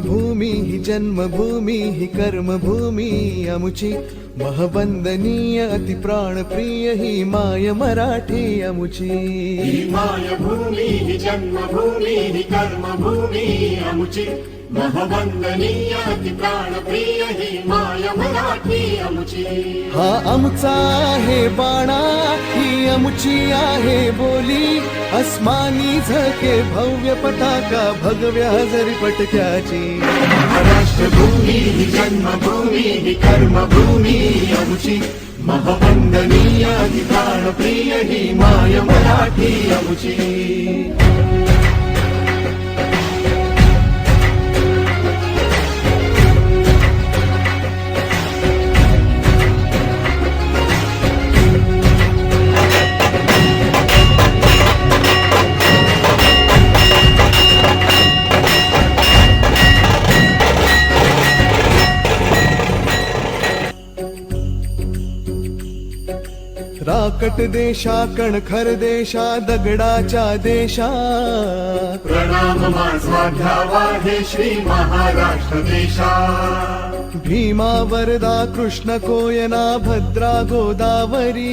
भूमिः जन्मभूमिः कर्मभूमिः अमुचि महवन्दनीय अतिप्राणप्रिय हि माय मराठी अमुचि। माय भूमिः जन्मभूमिः कर्मभूमिः अमुचि महवंदनीय अति प्राणप्रिय ही माय मराठी अमुची. हा आमचा आहे बाणा ही अमुची आहे बोली. अस्मानी झके भव्य पताका भगव्या हजरी पटक्याची. राष्ट्रभूमी ही जन्मभूमी ही कर्मभूमी अमुची. महवंदनीय प्राणप्रिय ही माय मराठी अमुची. राकट देशा कणखर देशा दगडाच्या देशा. प्रणाम माझा घ्यावा हे श्री महाराष्ट्र देशा. भीमा वरदा कृष्ण कोयना भद्रा गोदावरी.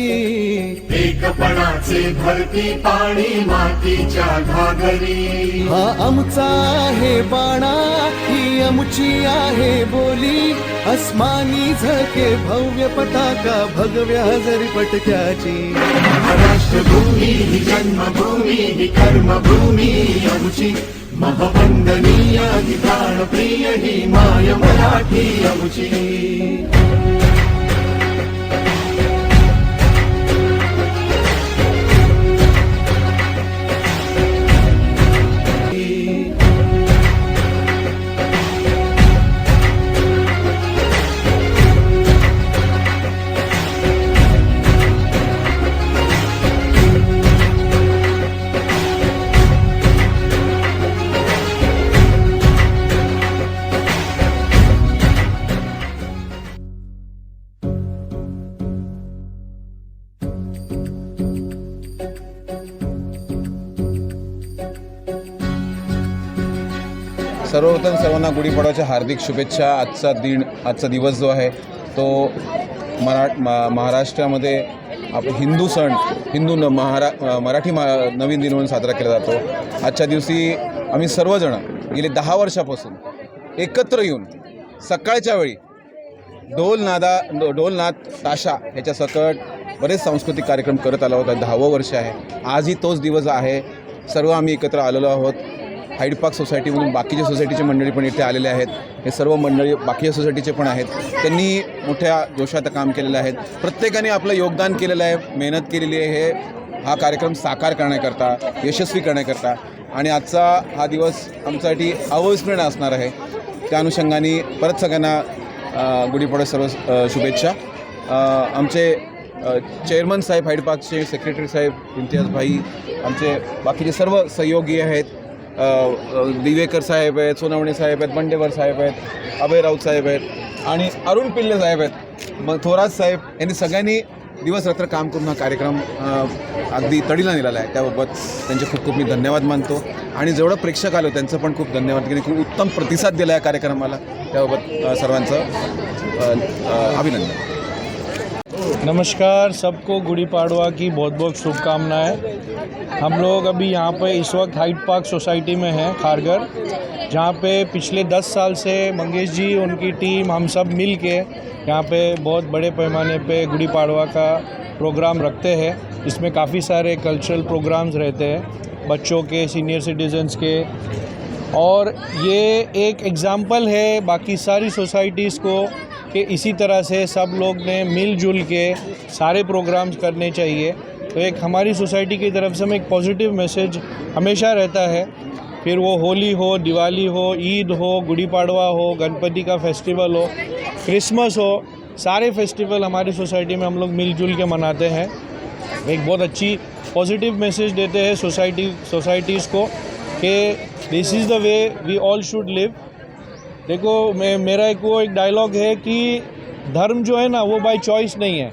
एकपणाचे भरती पाणी मातीच्या घागरी. हा आमचा आहे बाणा ही आमची आहे बोली. अस्मानी झके भव्य पताका भगव्या हजरी पटक्याची. राष्ट्रभूमी ही जन्मभूमी ही कर्मभूमी अमुची महवंदनीय अति प्राणप्रिय ही माय मराठी सर्वप्रथम सर्वांना गुढीपाडव्याच्या हार्दिक शुभेच्छा. आजचा दिन आजचा दिवस जो आहे तो मरा मा महाराष्ट्रामध्ये आप हिंदू सण हिंदू न महारा मराठी मा नवीन दिन म्हणून साजरा केला जातो. आजच्या दिवशी आम्ही सर्वजण गेले दहा वर्षापासून एकत्र येऊन सकाळच्या वेळी ढोल नादा डो- ताशा ह्याच्या सकट बरेच सांस्कृतिक कार्यक्रम करत आला होता दहावं वर्ष आहे. आजही तोच दिवस आहे. सर्व आम्ही एकत्र आलेलो आहोत. हाईड पार्क सोसायटीमधून बाकीच्या सोसायटीचे मंडळी पण इथे आलेले आहेत. हे सर्व मंडळी बाकीच्या सोसायटीचे पण आहेत. त्यांनी मोठ्या जोशात काम केलेलं आहेत प्रत्येकाने आपलं योगदान केलेलं आहे. मेहनत केलेली आहे. हे हा कार्यक्रम साकार करण्याकरता यशस्वी करण्याकरता. आणि आजचा हा दिवस आमच्यासाठी अविस्मरणीय असणार आहे. त्या अनुषंगाने परत सगळ्यांना अ, सर्व शुभेच्छा. आमचे चेअरमन साहेब हाईड पार्कचे सेक्रेटरी साहेब इम्तियाज भाई आमचे बाकीचे सर्व सहयोगी आहेत. दिवेकर साहेब आहेत सोनावणे साहेब आहेत बंडेवर साहेब आहेत अभय राऊत साहेब आहेत आणि अरुण पिल्ले साहेब आहेत. मग थोरात साहेब यांनी सगळ्यांनी दिवस रात्र काम करून हा कार्यक्रम अगदी तडीला नेलेला आहे. त्याबाबत त्यांचे खूप खूप मी धन्यवाद मानतो. आणि जेवढं प्रेक्षक आलो त्यांचं पण खूप धन्यवाद की खूप उत्तम प्रतिसाद दिला या कार्यक्रमाला. त्याबाबत सर्वांचं अभिनंदन. नमस्कार, सबको गुड़ी पाड़वा की बहुत बहुत शुभकामनाएँ। हम लोग अभी यहाँ पे इस वक्त हाइट पार्क सोसाइटी में हैं खारगर जहाँ पे पिछले 10 साल से मंगेश जी, उनकी टीम, हम सब मिल के यहाँ पे बहुत बड़े पैमाने पे गुड़ी पाड़वा का प्रोग्राम रखते हैं। इसमें काफ़ी सारे कल्चरल प्रोग्राम्स रहते हैं, बच्चों के सीनियर सिटीजन्स के। और ये एक एग्ज़ाम्पल है बाकी सारी सोसाइटीज़ को कि इसी तरह से सब लोग ने मिलजुल के सारे प्रोग्राम्स करने चाहिए। तो एक हमारी सोसाइटी की तरफ़ से एक पॉजिटिव मैसेज हमेशा रहता है। फिर वो होली हो, दिवाली हो, ईद हो गुड़ी पाड़वा हो, गणपति का फेस्टिवल हो क्रिसमस हो, सारे फेस्टिवल हमारी सोसाइटी में हम लोग मिलजुल के मनाते हैं। एक बहुत अच्छी पॉजिटिव मैसेज देते हैं सोसाइटी सोसाइटीज़ को कि this is the way we all should live देखो मैं मेरा एक वो एक डायलॉग है कि धर्म जो है ना वो बाय चॉइस नहीं है।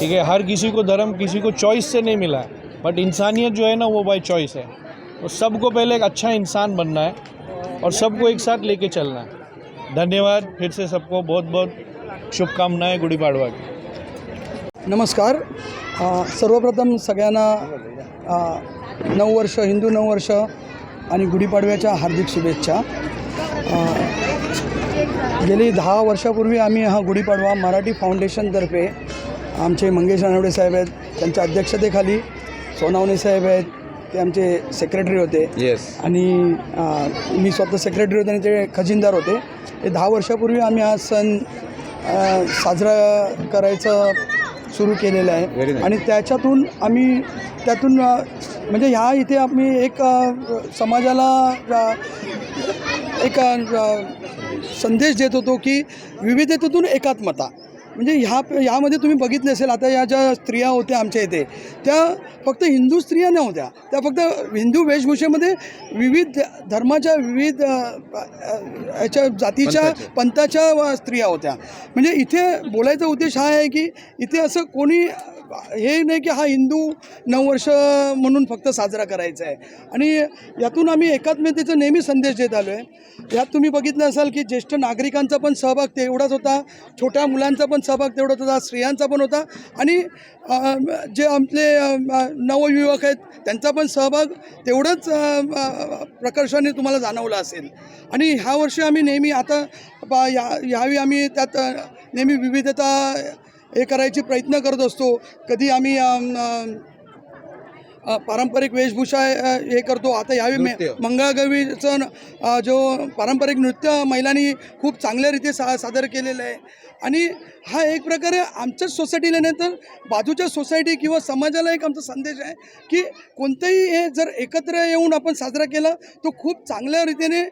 ठीक है हर किसी को धर्म किसी को चॉइस से नहीं मिला है। बट इंसानियत जो है ना वो बाय चॉइस है। तो सबको पहले एक अच्छा इंसान बनना है और सबको एक साथ लेके चलना है। धन्यवाद फिर से सबको बहुत बहुत शुभकामनाएँ गुड़ी पाड़वा की। नमस्कार। सर्वप्रथम सगळ्यांना अ, नववर्ष हिंदू नववर्ष आणि गुढीपाडव्याच्या हार्दिक शुभेच्छा. गेली दहा वर्षापूर्वी आम्ही हा गुढीपाडवा मराठी फाउंडेशनतर्फे आमचे मंगेश रानवडे साहेब आहेत त्यांच्या अध्यक्षतेखाली सोनावणे साहेब आहेत ते आमचे सेक्रेटरी होते. येस आणि मी स्वतः सेक्रेटरी होते आणि ते खजिनदार होते. ते दहा वर्षापूर्वी आम्ही हा सण साजरा करायचं सुरू केलेलं आहे. आणि त्याच्यातून आम्ही त्यातून म्हणजे ह्या इथे आम्ही एक समाजाला एक संदेश देत होतो की विविधतेतून एकात्मता म्हणजे ह्या ह्यामध्ये तुम्ही बघितले असेल आता या ज्या स्त्रिया होत्या आमच्या इथे त्या फक्त हिंदू स्त्रिया नव्हत्या त्या फक्त हिंदू वेशभूषेमध्ये विविध धर्माच्या विविध याच्या जातीच्या पंथाच्या. स्त्रिया होत्या म्हणजे इथे बोलायचा उद्देश हा आहे की इथे असं कोणी हे नाही की हा हिंदू नववर्ष म्हणून फक्त साजरा करायचा आहे. आणि यातून आम्ही एकात्मतेचा नेहमी संदेश देत आलो आहे यात तुम्ही बघितलं असाल की ज्येष्ठ नागरिकांचा पण सहभाग तेवढाच होता. छोट्या मुलांचा पण सहभाग तेवढाच होता. स्त्रियांचा पण होता. आणि जे आपले नवयुवक आहेत त्यांचा पण सहभाग तेवढंच प्रकर्षाने तुम्हाला जाणवला असेल. आणि ह्या वर्षी आम्ही नेहमी आता पा या यावेळी आम्ही त्यात नेहमी विविधता हे करायची प्रयत्न करत असतो. कधी आम्ही पारंपरिक वेशभूषा हे करतो. आता यावेळी. मंगळागौरीचं जो पारंपरिक नृत्य महिलांनी खूप चांगल्या रीती सा सादर केलेलं आहे. आणि हा एक प्रकारे आमच्याच सोसायटीला नाही तर बाजूच्या सोसायटी किंवा समाजाला एक आमचा संदेश आहे की कोणतंही हे जर एकत्र येऊन आपण साजरा केला तो खूप चांगल्या रीतीने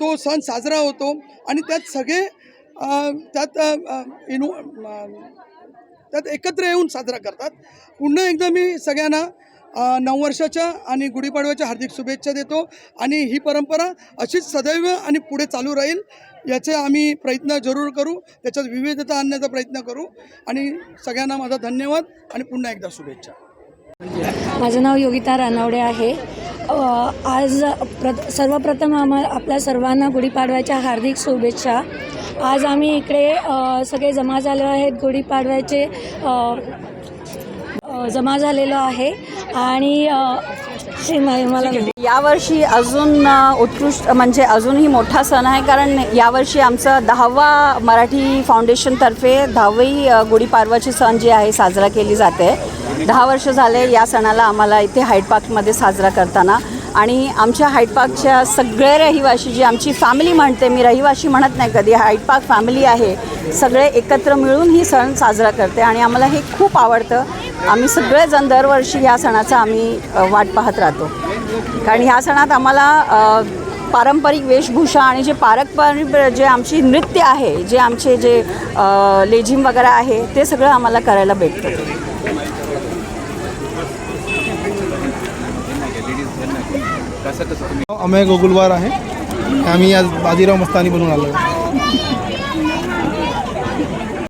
तो सण साजरा होतो. आणि त्यात सगळे त्यात इनो त्यात एकत्र येऊन साजरा करतात. पुन्हा एकदा मी सगळ्यांना नऊ नववर्षाच्या आणि गुढीपाडव्याच्या हार्दिक शुभेच्छा देतो आणि ही परंपरा अशीच सदैव आणि पुढे चालू राहील याचे आम्ही प्रयत्न जरूर करू त्याच्यात विविधता आणण्याचा प्रयत्न करू आणि सगळ्यांना माझा धन्यवाद आणि पुन्हा एकदा शुभेच्छा. माझं नाव योगिता रानवडे आहे. आज प्र सर्वप्रथम आम्हा आपल्या सर्वांना गुढीपाडव्याच्या हार्दिक शुभेच्छा. आज आम्ही इकडे सगळे जमा झालो आहेत गुढीपाडव्याचे जमा झालेलो आहे. आणि मला यावर्षी अजून उत्कृष्ट म्हणजे अजूनही मोठा सण आहे कारण यावर्षी आमचं दहावा मराठी फाउंडेशनतर्फे दहावी गुढीपाडवाची सण जी आहे साजरा केली जाते. दहा वर्ष झाले या सणाला आम्हाला इथे हाईड पार्कमध्ये साजरा करताना. आणि आमच्या हाईड पार्कच्या सगळे रहिवाशी जी आमची फॅमिली म्हणते मी रहिवाशी म्हणत नाही कधी हाईड पार्क फॅमिली आहे. सगळे एकत्र मिळून ही सण साजरा करते आणि आम्हाला हे खूप आवडतं. आम्ही सगळेजण दरवर्षी या सणाचा आम्ही वाट पाहत राहतो. कारण ह्या सणात आम्हाला पारंपरिक वेशभूषा आणि जे पारंपरिक जे आमची नृत्य आहे जे आमचे जे लेझिम वगैरे आहे ते सगळं आम्हाला करायला भेटतं. असं कसं तुम्ही अमेय गोगुलवार आहे. आम्ही आज बाजीराव मस्तानी बनून आलो.